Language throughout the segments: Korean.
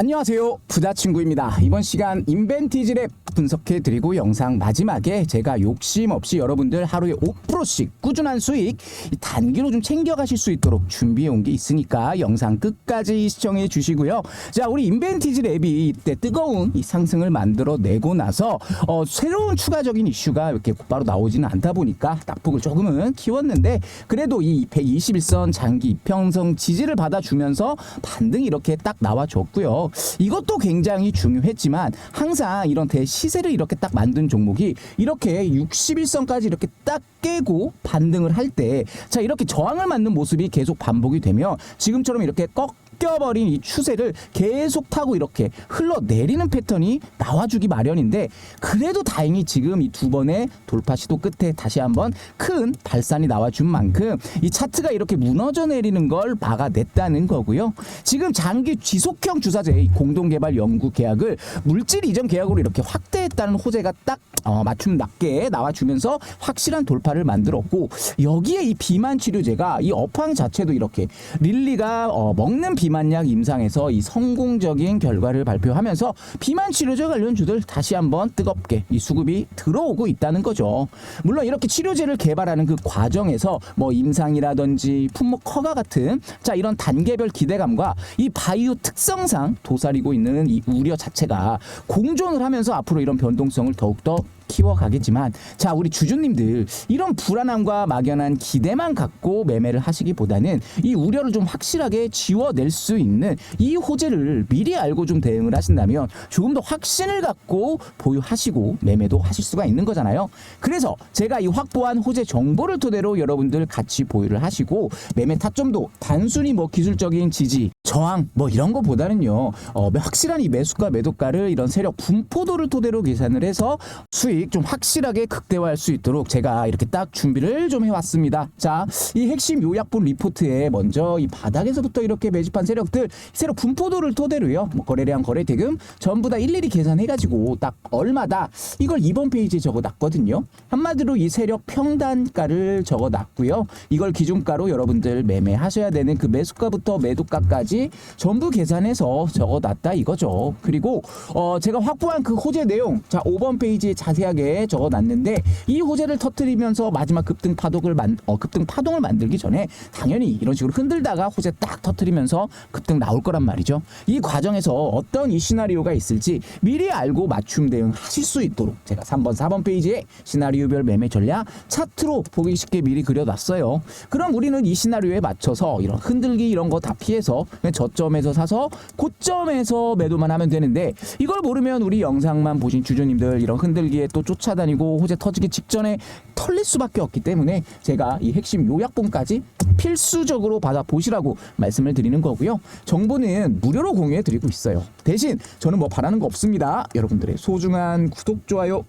안녕하세요. 부자친구입니다. 이번 시간 인벤티지 랩 분석해 드리고 영상 마지막에 제가 욕심 없이 여러분들 하루에 5%씩 꾸준한 수익 이 단기로 좀 챙겨 가실 수 있도록 준비해 온 게 있으니까 영상 끝까지 시청해 주시고요. 자 우리 인벤티지 랩이 이때 뜨거운 이 상승을 만들어 내고 나서 어, 새로운 추가적인 이슈가 이렇게 곧바로 나오지는 않다 보니까 낙폭을 조금은 키웠는데 그래도 이 121선 장기 이평성 지지를 받아주면서 반등이 이렇게 딱 나와줬고요. 이것도 굉장히 중요했지만 항상 이런 대시세를 이렇게 딱 만든 종목이 이렇게 61선까지 이렇게 딱 깨고 반등을 할 때 자 이렇게 저항을 맞는 모습이 계속 반복이 되면 지금처럼 이렇게 꺾 껴버린 이 추세를 계속 타고 이렇게 흘러내리는 패턴이 나와주기 마련인데 그래도 다행히 지금 이 두 번의 돌파 시도 끝에 다시 한번 큰 발산이 나와준 만큼 이 차트가 이렇게 무너져 내리는 걸 막아냈다는 거고요. 지금 장기 지속형 주사제 이 공동개발 연구 계약을 물질 이전 계약으로 이렇게 확대했다는 호재가 딱 어, 맞춤 맞게 나와주면서 확실한 돌파를 만들었고 여기에 이 비만 치료제가 이 업황 자체도 이렇게 릴리가 어, 먹는 비 만약 임상에서 이 성공적인 결과를 발표하면서 비만 치료제 관련주들 다시 한번 뜨겁게 이 수급이 들어오고 있다는 거죠. 물론 이렇게 치료제를 개발하는 그 과정에서 뭐 임상이라든지 품목 허가 같은 자 이런 단계별 기대감과 이 바이오 특성상 도사리고 있는 이 우려 자체가 공존을 하면서 앞으로 이런 변동성을 더욱더 키워가겠지만 자 우리 주주님들 이런 불안함과 막연한 기대만 갖고 매매를 하시기보다는 이 우려를 좀 확실하게 지워낼 수 있는 이 호재를 미리 알고 좀 대응을 하신다면 조금 더 확신을 갖고 보유하시고 매매도 하실 수가 있는 거잖아요. 그래서 제가 이 확보한 호재 정보를 토대로 여러분들 같이 보유를 하시고 매매 타점도 단순히 뭐 기술적인 지지 저항 뭐 이런 거보다는요 어, 확실한 이 매수가 매도가를 이런 세력 분포도를 토대로 계산을 해서 수익 좀 확실하게 극대화할 수 있도록 제가 이렇게 딱 준비를 좀 해왔습니다. 자, 이 핵심 요약본 리포트에 먼저 이 바닥에서부터 이렇게 매집한 세력들 세력 분포도를 토대로요 뭐 거래량 거래 대금 전부 다 일일이 계산해가지고 딱 얼마다 이걸 이번 페이지에 적어놨거든요. 한마디로 이 세력 평단가를 적어놨고요. 이걸 기준가로 여러분들 매매하셔야 되는 그 매수가부터 매도가까지 전부 계산해서 적어놨다 이거죠. 그리고 어 제가 확보한 그 호재 내용 자 5번 페이지에 자세 하게 적어놨는데 이 호재를 터트리면서 마지막 급등 파동을 만 어, 급등 파동을 만들기 전에 당연히 이런 식으로 흔들다가 호재 딱 터트리면서 급등 나올 거란 말이죠. 이 과정에서 어떤 이 시나리오가 있을지 미리 알고 맞춤 대응하실 수 있도록 제가 3번 4번 페이지에 시나리오별 매매 전략 차트로 보기 쉽게 미리 그려놨어요. 그럼 우리는 이 시나리오에 맞춰서 이런 흔들기 이런 거 다 피해서 저점에서 사서 고점에서 매도만 하면 되는데 이걸 모르면 우리 영상만 보신 주주님들 이런 흔들기에 또 쫓아다니고 호재 터지기 직전에 털릴 수밖에 없기 때문에 제가 이 핵심 요약본까지 필수적으로 받아 보시라고 말씀을 드리는 거고요. 정보는 무료로 공유해 드리고 있어요. 대신 저는 뭐 바라는 거 없습니다. 여러분들의 소중한 구독 좋아요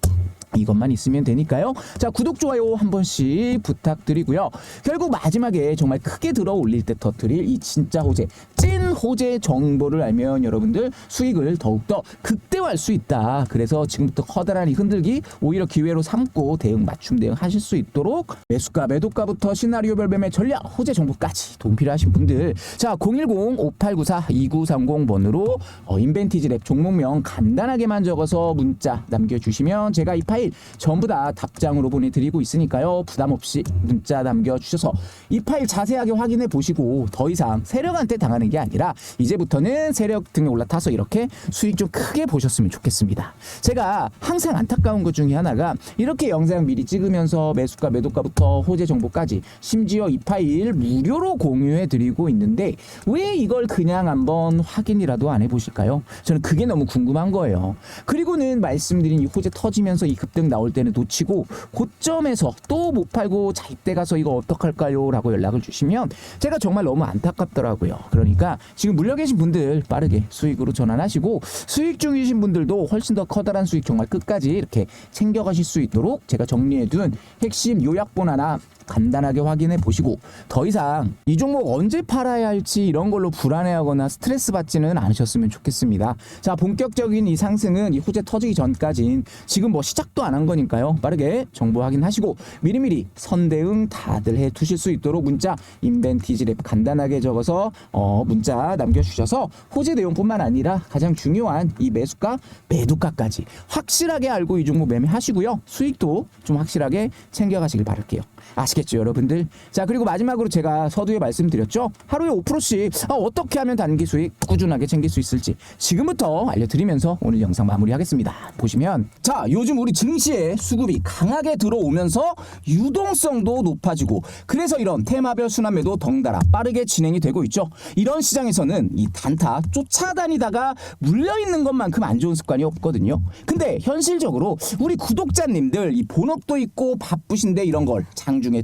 이것만 있으면 되니까요. 자, 구독, 좋아요 한 번씩 부탁드리고요. 결국 마지막에 정말 크게 들어 올릴 때 터트릴 이 진짜 호재, 찐 호재 정보를 알면 여러분들 수익을 더욱더 극대화할 수 있다. 그래서 지금부터 커다란 이 흔들기 오히려 기회로 삼고 대응, 맞춤 대응 하실 수 있도록 매수가, 매도가부터 시나리오별 매매 전략, 호재 정보까지 도움 필요하신 분들. 자, 010-5894-2930번으로 어, 인벤티지 랩 종목명 간단하게만 적어서 문자 남겨주시면 제가 이 파일 전부 다 답장으로 보내드리고 있으니까요. 부담 없이 문자 남겨주셔서 이 파일 자세하게 확인해 보시고 더 이상 세력한테 당하는 게 아니라 이제부터는 세력 등에 올라타서 이렇게 수익 좀 크게 보셨으면 좋겠습니다. 제가 항상 안타까운 것 중에 하나가 이렇게 영상 미리 찍으면서 매수가 매도가부터 호재 정보까지 심지어 이 파일 무료로 공유해 드리고 있는데 왜 이걸 그냥 한번 확인이라도 안 해보실까요? 저는 그게 너무 궁금한 거예요. 그리고는 말씀드린 이 호재 터지면서 이 급등 나올 때는 놓치고 고점에서 또 못 팔고 자입돼 가서 이거 어떡할까요? 라고 연락을 주시면 제가 정말 너무 안타깝더라고요. 그러니까 지금 물려 계신 분들 빠르게 수익으로 전환하시고 수익 중이신 분들도 훨씬 더 커다란 수익 정말 끝까지 이렇게 챙겨가실 수 있도록 제가 정리해둔 핵심 요약본 하나 간단하게 확인해 보시고 더 이상 이 종목 언제 팔아야 할지 이런 걸로 불안해하거나 스트레스 받지는 않으셨으면 좋겠습니다. 자, 본격적인 이 상승은 이 호재 터지기 전까진 지금 뭐 시작도 안 한 거니까요. 빠르게 정보 확인하시고 미리미리 선대응 다들 해 두실 수 있도록 문자 인벤티지 랩 간단하게 적어서 어, 문자 남겨주셔서 호재 내용뿐만 아니라 가장 중요한 이 매수가 매도가까지 확실하게 알고 이 종목 매매하시고요. 수익도 좀 확실하게 챙겨가시길 바랄게요. 아시겠 죠, 여러분들? 자, 그리고 마지막으로 제가 서두에 말씀드렸죠. 하루에 5%씩 아, 어떻게 하면 단기 수익 꾸준하게 챙길 수 있을지 지금부터 알려드리면서 오늘 영상 마무리하겠습니다. 보시면 자, 요즘 우리 증시에 수급이 강하게 들어오면서 유동성도 높아지고 그래서 이런 테마별 순환매도 덩달아 빠르게 진행이 되고 있죠. 이런 시장에서는 이 단타 쫓아다니다가 물려 있는 것만큼 안 좋은 습관이 없거든요. 근데 현실적으로 우리 구독자님들 이 본업도 있고 바쁘신데 이런 걸 장중에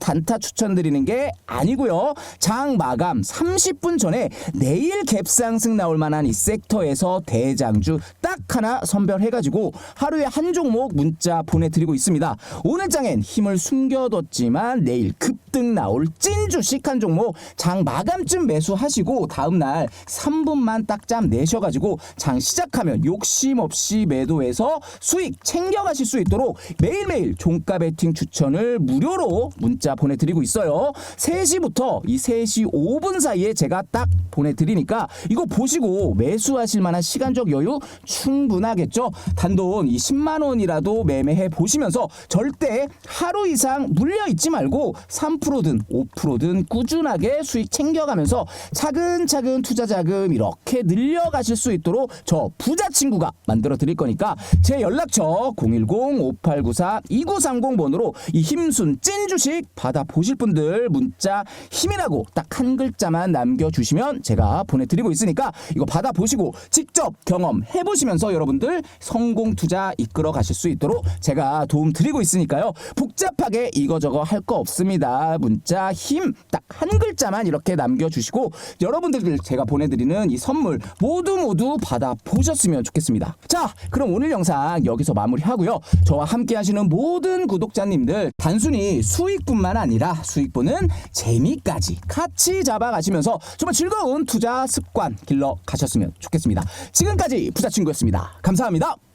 단타 추천드리는 게 아니고요. 장 마감 30분 전에 내일 갭상승 나올 만한 이 섹터에서 대장주 딱 하나 선별해가지고 하루에 한 종목 문자 보내드리고 있습니다. 오늘 장엔 힘을 숨겨뒀지만 내일 급등 나올 찐 주식 한 종목 장 마감쯤 매수하시고 다음날 3분만 딱 잠 내셔가지고 장 시작하면 욕심 없이 매도해서 수익 챙겨가실 수 있도록 매일매일 종가 베팅 추천을 무료로 문자 보내드리고 있어요. 3시부터 이 3시 5분 사이에 제가 딱 보내드리니까 이거 보시고 매수하실 만한 시간적 여유 충분하겠죠. 단돈 이 10만 원이라도 매매해 보시면서 절대 하루 이상 물려 있지 말고 3%든 5%든 꾸준하게 수익 챙겨가면서 차근차근 투자 자금 이렇게 늘려가실 수 있도록 저 부자 친구가 만들어 드릴 거니까 제 연락처 010-5894-2930 번으로 이 힘순 찐 주식 받아 보실 분들 문자 힘이라고 딱 한 글자만 남겨주시면 제가 보내드리고 있으니까 이거 받아 보시고 직접 경험해 보시면서 여러분들 성공 투자 이끌어 가실 수 있도록 제가 도움 드리고 있으니까요. 복잡하게 이거저거 할 거 없습니다. 문자 힘 딱 한 글자만 이렇게 남겨주시고 여러분들 제가 보내드리는 이 선물 모두 모두 받아 보셨으면 좋겠습니다. 자 그럼 오늘 영상 여기서 마무리하고요. 저와 함께 하시는 모든 구독자님들 단순히 수익뿐만 아니라 수익 보는 재미까지 같이 잡아가시면서 정말 즐거운 투자 습관 길러 가셨으면 좋겠습니다. 지금까지 부자친구였습니다. 감사합니다